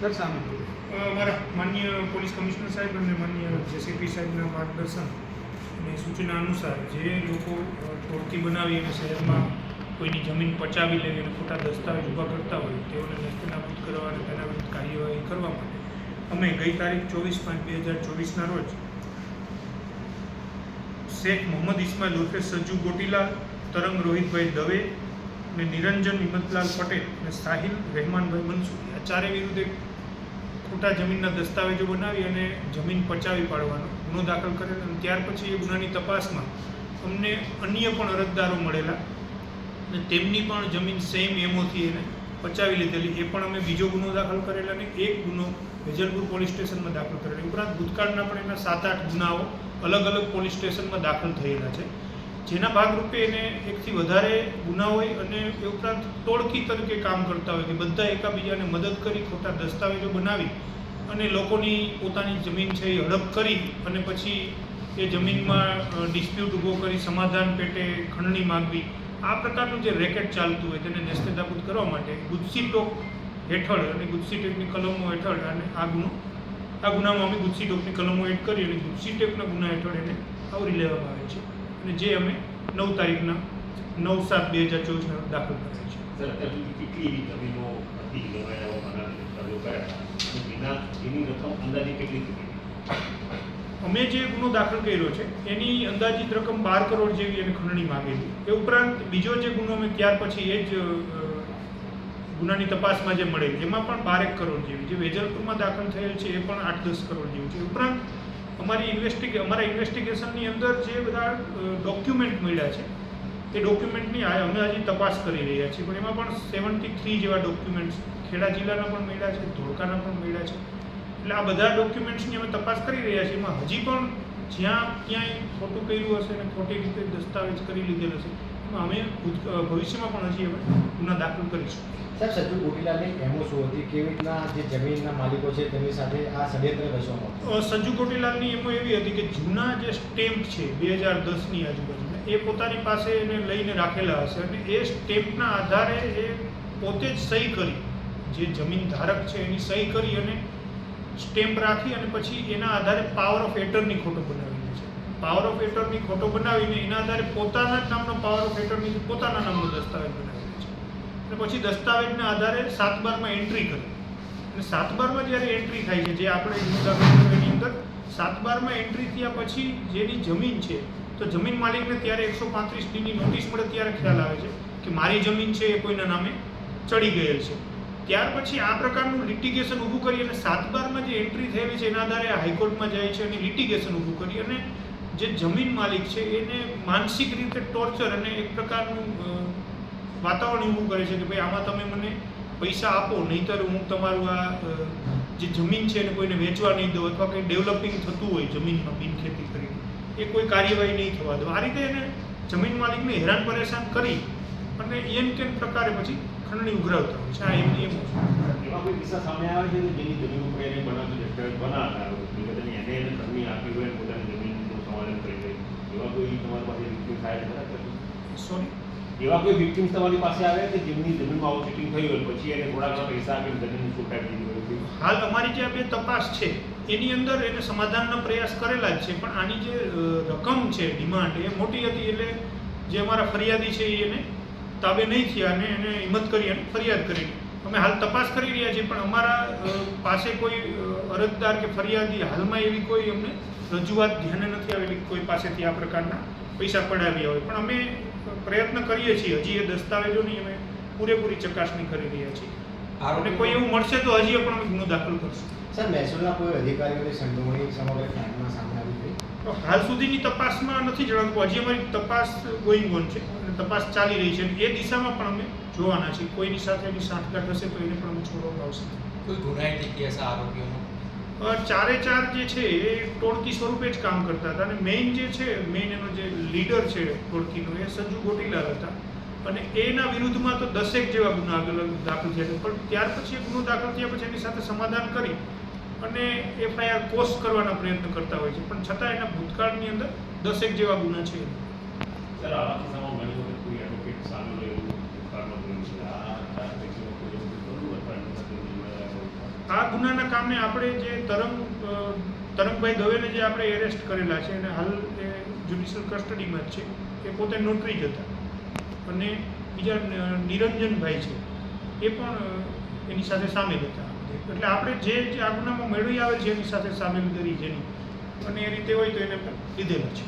Sir સામે. અમારા માન્ય પોલીસ કમિશનર સાહેબ અને માન્ય જેસીપી સાહેબના માર્ગદર્શન અને સૂચના અનુસાર જે લોકો અ, બનાવી અને શહેરમાં કોઈની જમીન પચાવી લેવી અને ખોટા દસ્તાવેજ ઊભા કરતા હોય તેઓને નસ્તનાબૂદ કરવા અને તેના વિરુદ્ધ કાર્યવાહી કરવા માટે અમે ગઈ તારીખ ચોવીસ પાંચ બે હજાર ચોવીસના રોજ શેખ મોહમ્મદ ઇસ્માઇલ ઉર્ફે સજ્જુ ગોટીલા તરંગ રોહિતભાઈ દવે અને નિરંજન હિંમતલાલ પટેલ અને સાહિલ રહેમાનભાઈ મનસુરી આ ચારે વિરુદ્ધ એક ખોટા જમીનના દસ્તાવેજો બનાવી અને જમીન પચાવી પાડવાનો ગુનો દાખલ કરેલ અને ત્યાર પછી એ ગુનાની તપાસમાં અમને અન્ય પણ અરજદારો મળેલા અને તેમની પણ જમીન સેમ એમોથી એને પચાવી લીધેલી. એ પણ અમે બીજો ગુનો દાખલ કરેલા અને એક ગુનો વેજલપુર પોલીસ સ્ટેશનમાં દાખલ કરેલો. ઉપરાંત ભૂતકાળના પણ એના સાત આઠ ગુનાઓ અલગ અલગ પોલીસ સ્ટેશનમાં દાખલ થયેલા છે. જેના ભાગરૂપે એને એકથી વધારે ગુના હોય અને એ ઉપરાંત ટોળકી તરીકે કામ કરતા હોય કે બધા એકાબીજાને મદદ કરી, ખોટા દસ્તાવેજો બનાવી અને લોકોની પોતાની જમીન છે એ હડપ કરી અને પછી એ જમીનમાં ડિસ્પ્યુટ ઊભો કરી, સમાધાન પેટે ખંડણી માગવી. આ પ્રકારનું જે રેકેટ ચાલતું હોય તેને નેસ્તેદાબૂદ કરવા માટે ગુજસી ટોક હેઠળ અને ગુજસી ટેકની કલમો હેઠળ અને આ ગુનો, આ ગુનામાં અમે ગુજસી ટોકની કલમો એડ કરી અને ગુજસી ટેકના ગુના હેઠળ એને આવરી લેવામાં આવે છે. અને જે અમે નવ તારીખના નવ સાત બે હજાર ચોવીસના દાખલ કરાય છે. અમે જે ગુનો દાખલ કર્યો છે એની અંદાજિત રકમ બાર કરોડ જેવી એને ખંડણી માંગેલી એ ઉપરાંત બીજો જે ગુનો અમે ત્યાર પછી એ જ ગુનાની તપાસમાં જે મળેલી એમાં પણ બારેક કરોડ જેવી જે વેજલપુરમાં દાખલ થયેલ છે એ પણ આઠ દસ કરોડ જેવું છે. ઉપરાંત અમારી ઇન્વેસ્ટિગે અમારા ઇન્વેસ્ટિગેશનની અંદર જે બધા ડોક્યુમેન્ટ મળ્યા છે તે ડોક્યુમેન્ટની અમે હજી તપાસ કરી રહ્યા છીએ. પણ એમાં પણ સેવન્ટી થ્રી જેવા ડોક્યુમેન્ટ્સ ખેડા જિલ્લાના પણ મળ્યા છે, ધોળકાના પણ મળ્યા છે. એટલે આ બધા ડોક્યુમેન્ટ્સની અમે તપાસ કરી રહ્યા છીએ. એમાં હજી પણ જ્યાં ક્યાંય ખોટું કર્યું હશે અને ખોટી રીતે દસ્તાવેજ કરી લીધેલ એમાં અમે ભવિષ્યમાં પણ હજી અમે ગુના દાખલ કરીશું. સાહેબ સજ્જુ ગોટીલાલની એમો શું હતી? કેવી રીતના જે જમીનના માલિકો છે તેમની સાથે આ ષડયંત્ર રચવામાં સજ્જુ સંજુ કોટીલાલની એમાં એવી હતી કે જૂના જે સ્ટેમ્પ છે બે હજાર દસની આજુબાજુના એ પોતાની પાસે એને લઈને રાખેલા હશે અને એ સ્ટેમ્પના આધારે એ પોતે જ સહી કરી જે જમીન ધારક છે એની સહી કરી અને સ્ટેમ્પ રાખી અને પછી એના આધારે પાવર ઓફ એટર્ની ખોટો બનાવેલી છે પાવર ઓફ એટર્ની ખોટો બનાવીને એના આધારે પોતાના જ નામનો પાવર ઓફ એટર્ની પોતાના નામનો દસ્તાવેજ બનાવેલો છે. અને પછી દસ્તાવેજના આધારે સાત બારમાં એન્ટ્રી કરી. અને સાત બારમાં જ્યારે એન્ટ્રી થાય છે, જે આપણે એની અંદર, સાત બારમાં એન્ટ્રી થયા પછી જેની જમીન છે, તો જમીન માલિકને ત્યારે એકસો પાંત્રીસ ડીની નોટિસ મળે ત્યારે ખ્યાલ આવે છે કે મારી જમીન છે એ કોઈના નામે ચડી ગયેલ છે. ત્યાર પછી આ પ્રકારનું લિટિગેશન ઊભું કરી અને સાત બારમાં જે એન્ટ્રી થયેલી છે, એના આધારે હાઈકોર્ટમાં જાય છે અને લિટિગેશન ઊભું કરી અને જે જમીન માલિક છે, એને માનસિક રીતે ટોર્ચર અને એક પ્રકારનું વાતાવરણ એવું કરે છે કે ભાઈ આમાં તમે મને પૈસા આપો, નહીંતર હું તમારું આ જે જમીન છે એને કોઈને વેચવા નહીં દો અથવા કંઈ ડેવલપિંગ થતું હોય જમીનમાં બિનખેતી કરી એ કોઈ કાર્યવાહી નહીં થવા દો આ રીતે એને જમીન માલિકને હેરાન પરેશાન કરી અને એમ કેમ પ્રકારે પછી ખંડણી ઉઘરાવતા હોય છે. આ એમની એમ એવા કોઈ કિસ્સા સામે આવે છે જેની જમીન ઉપર એને બનાવતું બનાવતા એને એને આપી હોય પોતાની જમીનનું સમાધાન કરી એવા કોઈ તમારી પાસે વિક્ટિમ થાય છે ખરા? સોરી એવા કોઈ વિક્ટિમ્સ તમારી પાસે આવે કે જેમની જમીનમાં આવું ચીટિંગ થઈ હોય પછી એને થોડા ઘણા પૈસા આપીને જમીન છૂટાવી દીધી હોય હાલ અમારી જે બે તપાસ છે એની અંદર એને સમાધાનનો પ્રયાસ કરેલા જ છે પણ આની જે રકમ છે ડિમાન્ડ એ મોટી હતી એટલે જે અમારા ફરિયાદી છે એને તાબે નહીં થયા અને એને હિંમત કરી અને ફરિયાદ કરી અમે હાલ તપાસ કરી રહ્યા છીએ પણ અમારા પાસે કોઈ અરજદાર કે ફરિયાદી હાલમાં એવી કોઈ અમને રજૂઆત ધ્યાને નથી આવેલી કોઈ પાસેથી આ પ્રકારના પૈસા પડાવ્યા હોય. પણ અમે પ્રયત્ન કરીએ છીએ. હજી એ દસ્તાવેજોની અમે પૂરેપૂરી ચકાસણી કરી રહ્યા છીએ. અને કોઈ એવું મળશે તો હજી પણ અમે ગુનો દાખલ કરશું. સર મહેસૂલના કોઈ અધિકારીઓની સંડોવણી સમગ્ર ક્રાઇમમાં સામે આવી હતી હાલ સુધીની તપાસમાં નથી જણાવતું હજી અમારી તપાસ ગોઈંગ ઓન છે અને તપાસ ચાલી રહી છે. અને એ દિશામાં પણ અમે જોવાના છીએ. કોઈની સાથે એની સાંઠગાંઠ હશે તો એને પણ અમે છોડવામાં આવશે. કોઈ ગુનાહિત ઇતિહાસ આરોપીઓનો? ચારે ચાર જે છે, એ ટોળકી સ્વરૂપે જ કામ કરતા હતા. અને મેઇન જે છે મેઇન એનો જે લીડર છે ટોળકીનો, એ સંજુ ગોટીલાલ હતા. અને એના વિરુદ્ધમાં તો દસેક જેવા ગુના અલગ દાખલ થયા હતા પણ ત્યાર પછી એ ગુનો દાખલ થયા પછી એની સાથે સમાધાન કરી અને એફઆઈઆર કોસ કરવાના પ્રયત્ન કરતા હોય છે. પણ છતાં એના ભૂતકાળની અંદર દસેક જેવા ગુના છે. સામે આ ગુનાના કામે આપણે જે તરંગ તરંગભાઈ દવેને જે આપણે એરેસ્ટ કરેલા છે અને હાલ એ જ્યુડિશિયલ કસ્ટડીમાં જ છે, એ પોતે નોટરી જ હતા. અને બીજા નિરંજનભાઈ છે, એ પણ એની સાથે સામેલ હતા. એટલે આપણે જે આ ગુનામાં મેળવી આવે છે એની સાથે સામેલ કરી જેની, અને એ રીતે હોય તો એને લીધેલા છે.